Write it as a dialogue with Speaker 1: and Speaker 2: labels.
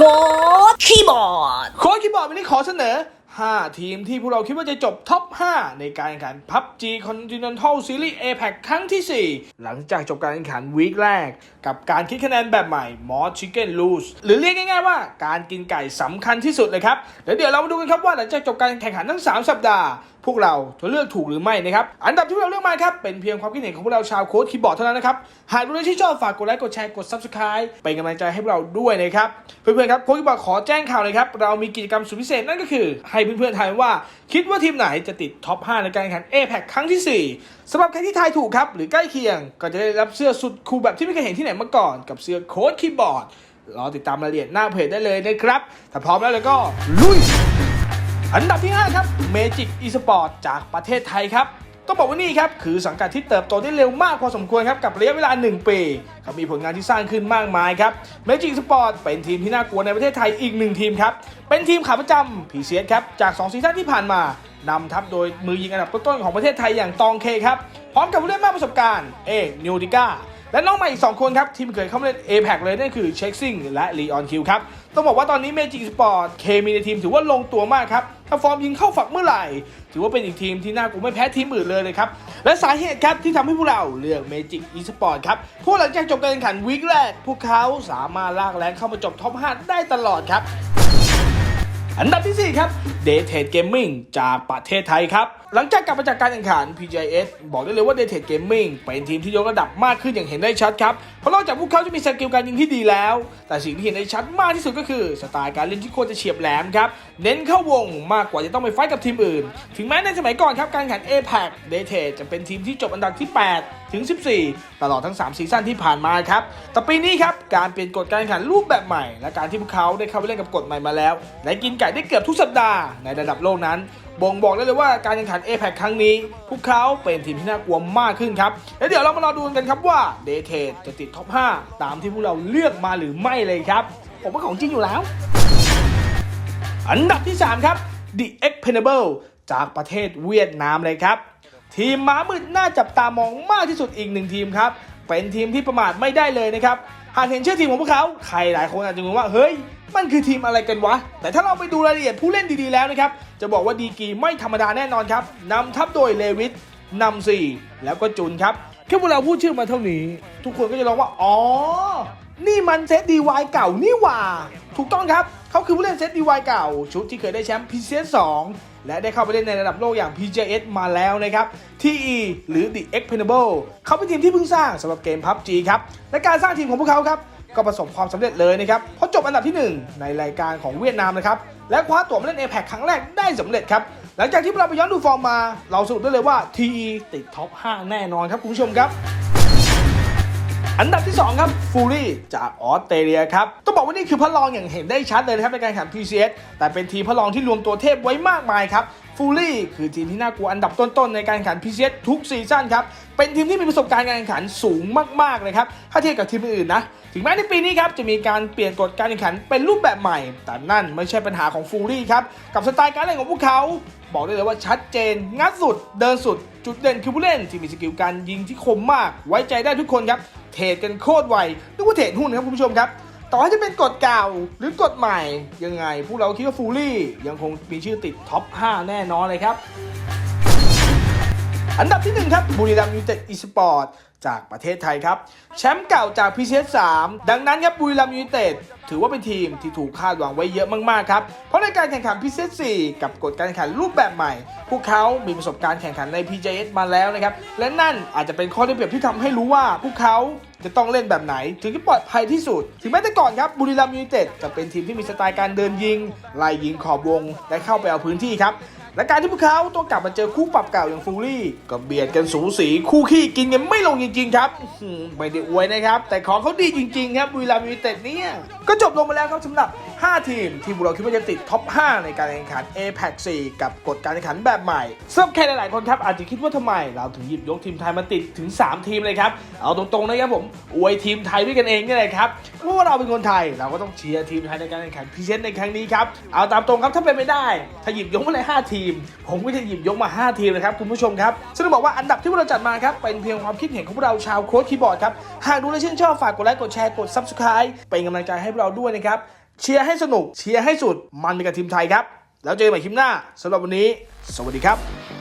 Speaker 1: โค้ดคีย์บอร์ด
Speaker 2: โค้ชคีย์บอร์ดวันนี้ขอเสนอ 5 ทีมที่พวกเราคิดว่าจะจบท็อป 5 ในการแข่งขัน PUBG Continental Series APEC ครั้งที่ 4 หลังจากจบการแข่งขันวีคแรก กับการคิดคะแนนแบบใหม่ Mod Chicken Lose หรือเรียกง่ายๆว่าการกินไก่สำคัญที่สุดเลยครับ แล้วเดี๋ยวเรามาดูกันครับว่าหลังจากจบการแข่งขันทั้ง 3 สัปดาห์พวกเราจะเลือกถูกหรือไม่นะครับ อันดับที่พวกเราเลือกมาครับ เป็นเพียงความคิดเห็นของพวกเราชาวโค้ดคีย์บอร์ดเท่านั้นนะครับ หากดูแล้วที่ชอบฝากกดไลค์กดแชร์กด subscribe เป็นกำลังใจให้พวกเราด้วยนะครับ เพื่อนๆครับโค้ดคีย์บอร์ดขอแจ้งข่าวเลยครับ เรามีกิจกรรมสุดพิเศษนั่นก็คือ ให้เพื่อนๆทายว่า คิดว่าทีมไหนจะติดท็อป 5 ในการแข่งขัน APEC ครั้งที่ 4สำหรับใครที่ทายถูกครับหรือใกล้เคียง ก็จะได้รับเสื้อสุดคูลแบบที่ไม่เคยเห็นที่ไหนมาก่อนกับเสื้อโค้ดคีย์บอร์ดรอติดตามรายละเอียดหน้าเพจได้เลยนะครับถ้าพร้อมแล้วแล้วก็ลุย อันดับที่ 5 ครับ Magic Esport จากประเทศไทยครับต้องบอกว่านี่ครับ คือสังกัดที่เติบโตได้เร็วมากพอสมควรครับ กับระยะเวลา 1 ปีเขามีผลงานที่สร้างขึ้นมากมายครับ Magic Esport เป็นทีมที่น่ากลัวในประเทศไทยอีกหนึ่งทีมครับ เป็นทีมขาประจำพีเซียครับ จาก 2 ซีซั่นที่ผ่านมานำทัพโดยมือยิงอันดับต้นๆของประเทศไทยอย่างตองเคครับ พร้อมกับผู้เล่นมากประสบการณ์ เอกนิวดิก้า และน้องใหม่อีก2คนครับทีม่เคยเข้ามาเล่น a p e c เลยนั่นคือเช็คซิงและลีออนคิวครับต้องบอกว่าตอนนี้เมจิ s สปอร์ตเคมีในทีมถือว่าลงตัวมากครับถ้าฟอร์มยิงเข้าฝักเมื่อไหร่ ถือว่าเป็นอีกทีมที่น่ากลัวไม่แพ้ทีมอื่นเลยเลยครับ และสาเหตุครับที่ทำให้พวกเราเลือกเมจิกอีสปอร์ตครับเพราะหลังจากจบการแข่งขันวีคแรก พวกเขาสามารถลากแรงเข้ามาจบท็อป 5 ได้ตลอดครับ อันดับที่ 4 ครับ d a y t a d e Gaming จากประเทศไทยครับ หลังจากกลับมาจากการแข่งขัน PGIS บอกได้เลยว่า d a y t a d e Gaming เป็นทีมที่ยกระดับมากขึ้นอย่างเห็นได้ชัดครับ เพราะนอกจากพวกเขาจะมีสกิลการยิงที่ดีแล้ว แต่สิ่งที่เห็นได้ชัดมากที่สุดก็คือสไตล์การเล่นที่โคตรจะเฉียบแหลมครับ เน้นเข้าวงมากกว่าจะต้องไปไฟท์กับทีมอื่น ถึงแม้ในสมัยก่อนครับการแข่ง APAC d a y t a d e จะเป็นทีมที่จบอันดับที่ 8 ถึง 14 ตลอดทั้ง 3 ซีซั่นที่ผ่านมาครับ แต่ปีนี้ครับ การเปลี่ยนกฎการแข่งขันรูปแบบใหม่ และการที่พวกเขาได้เข้าไปเล่นกับกฎใหม่มาแล้ว และกินไก่ได้เกือบทุกสัปดาห์ในระดับโลกนั้นบ่งบอกได้เลยว่าการแข่งขัน APEC ครั้งนี้ พวกเขาเป็นทีมที่น่ากลัวมากขึ้นครับ และเดี๋ยวเรามารอดูกันครับว่าเดเทจะติดท็อป 5 ตามที่พวกเราเลือกมาหรือไม่เลยครับ ผมว่าของจริงอยู่แล้ว อันดับที่ 3 ครับ The Expenable จากประเทศเวียดนามเลยครับ ทีมม้ามืดน่าจับตามองมากที่สุดอีกหนึ่งทีมครับ เป็นทีมที่ประมาทไม่ได้เลยนะครับ หากเห็นชื่อทีมของพวกเขา ใครหลายคนอาจจะงงว่า เฮ้ย มันคือทีมอะไรกันวะ แต่ถ้าเราไปดูรายละเอียดผู้เล่นดีๆแล้วนะครับ จะบอกว่าดีกีไม่ธรรมดาแน่นอนครับ นำทัพโดยเลวิสนำสี่แล้วก็จุนครับ แค่พวกเราพูดชื่อมาเท่านี้ ทุกคนก็จะร้องว่า อ๋อ นี่มันเซตดีวายเก่านี่หว่า ถูกต้องครับ เขาคือผู้เล่นเซตดีวายเก่า ชุดที่เคยได้แชมป์ PCS 2และได้เข้าไปเล่นในระดับโลกอย่าง PJS มาแล้วนะครับ TE หรือ The Expendable เขาเป็นทีมที่เพิ่งสร้างสำหรับเกม PUBG ครับ และการสร้างทีมของพวกเขาครับ ก็ประสบความสำเร็จเลยนะครับ เพราะจบอันดับที่ 1 ในรายการของเวียดนามนะครับ และคว้าตั๋วมาเล่น APEC ครั้งแรกได้สำเร็จครับ หลังจากที่เราไปย้อนดูฟอร์มมา เราสรุปได้เลยว่า TE ติดท็อป 5 แน่นอนครับคุณผู้ชมครับ อันดับที่ 2 ครับฟูรี่จากออสเตรเลียครับ ต้องบอกว่านี่คือพระรองอย่างเห็นได้ชัดเลยนะครับในการแข่ง PCS แต่เป็นทีมพระรองที่รวมตัวเทพไว้มากมายครับฟูรี่คือทีมที่น่ากลัวอันดับต้นๆ ในการแข่ง PCS ทุกซีซั่นครับ เป็นทีมที่มีประสบการณ์การแข่งขันสูงมากๆเลยครับถ้าเทียบกับทีมอื่นนะถึงแม้ในปีนี้ครับจะมีการเปลี่ยนกฎการแข่งขันเป็นรูปแบบใหม่ แต่นั่นไม่ใช่ปัญหาของฟูรี่ครับกับสไตล์การเล่นของพวกเขา บอกได้เลยว่าชัดเจน งัดสุด เดินสุด จุดเด่นคือผู้เล่นที่มีสกิลการยิงที่คมมาก ไว้ใจได้ทุกคนครับเทรดกันโคตรไวนึกว่าเทรดหุ้นครับคุณผู้ชมครับต่อให้จะเป็นกฎเก่าหรือกฎใหม่ยังไงพวกเราคิดว่าฟูลี่ยังคงมีชื่อติดท็อป 5 แน่นอนเลยครับ อันดับที่1ครับบุรีรัมย์ยูไนเต็ดอีสปอร์ตจากประเทศไทยครับ แชมป์เก่าจากพีเชสสามดังนั้นครับบุรีรัมย์ยูไนเต็ดถือว่าเป็นทีมที่ถูกคาดหวังไว้เยอะมากๆครับ เพราะในการแข่งขันพีเชสสี่กับกฎการแข่งขันรูปแบบใหม่ พวกเขามีประสบการณ์แข่งขันใน PJS มาแล้วนะครับ และนั่นอาจจะเป็นข้อได้เปรียบที่ทำให้รู้ว่าพวกเขา จะต้องเล่นแบบไหน ถึงจะปลอดภัยที่สุด ถึงแม้แต่ก่อนครับบุรีรัมย์ยูไนเต็ดจะเป็นทีมที่มีสไตล์การเดินยิงไล่ยิงขอบวงและเข้าไปเอาพื้นที่ครับและการที่พวกเขาต้องกลับมาเจอคู่ปรับเก่าอย่างฟูรี่ก็เบียดกันสูสีคู่ขี้กินกันไม่ลงจริงๆครับไม่ได้อวยนะครับ แต่ของเขาดีจริงๆครับบุรีรัมย์ยูไนเต็ดเนี่ยก็จบลงมาแล้วครับสำหรับ 5 ทีม ที่พวกเราคิดว่าจะติดท็อป 5 ในการแข่งขัน APEC 4กับกฎการแข่งขันแบบใหม่สำหรับใครหลายๆคนครับอาจจะคิดว่าทำไม เราถึงหยิบยกทีมไทยมาติดถึง 3 ทีมเลยครับเอาตรงๆนะครับผมอวยทีมไทยด้วยกันเองนี่แหละครับเพราะว่าเราเป็นคนไทยเราก็ต้องเชียร์ทีมไทยในการแข่งขันพิเศษในครั้งนี้ครับเอาตามตรงครับถ้าเป็นไม่ได้ ถ้าหยิบยกมาเลย5ทีม ผมก็จะหยิบยกมา 5 ทีมนะครับคุณผู้ชมครับซึ่งต้องบอกว่าอันดับที่พวกเราจัดมาครับเป็นเพียงความคิดเห็นของพวกเราชาวโค้ชคีย์บอร์ดครับหากดูและชื่นชอบฝากกดไลค์กดแชร์กด subscribe เป็นกำลังใจให้พวกเราด้วยนะครับเชียร์ให้สนุกเชียร์ให้สุดมันไปกับทีมไทยครับแล้วเจอกันใหม่คลิปหน้าสำหรับวันนี้ สวัสดีครับ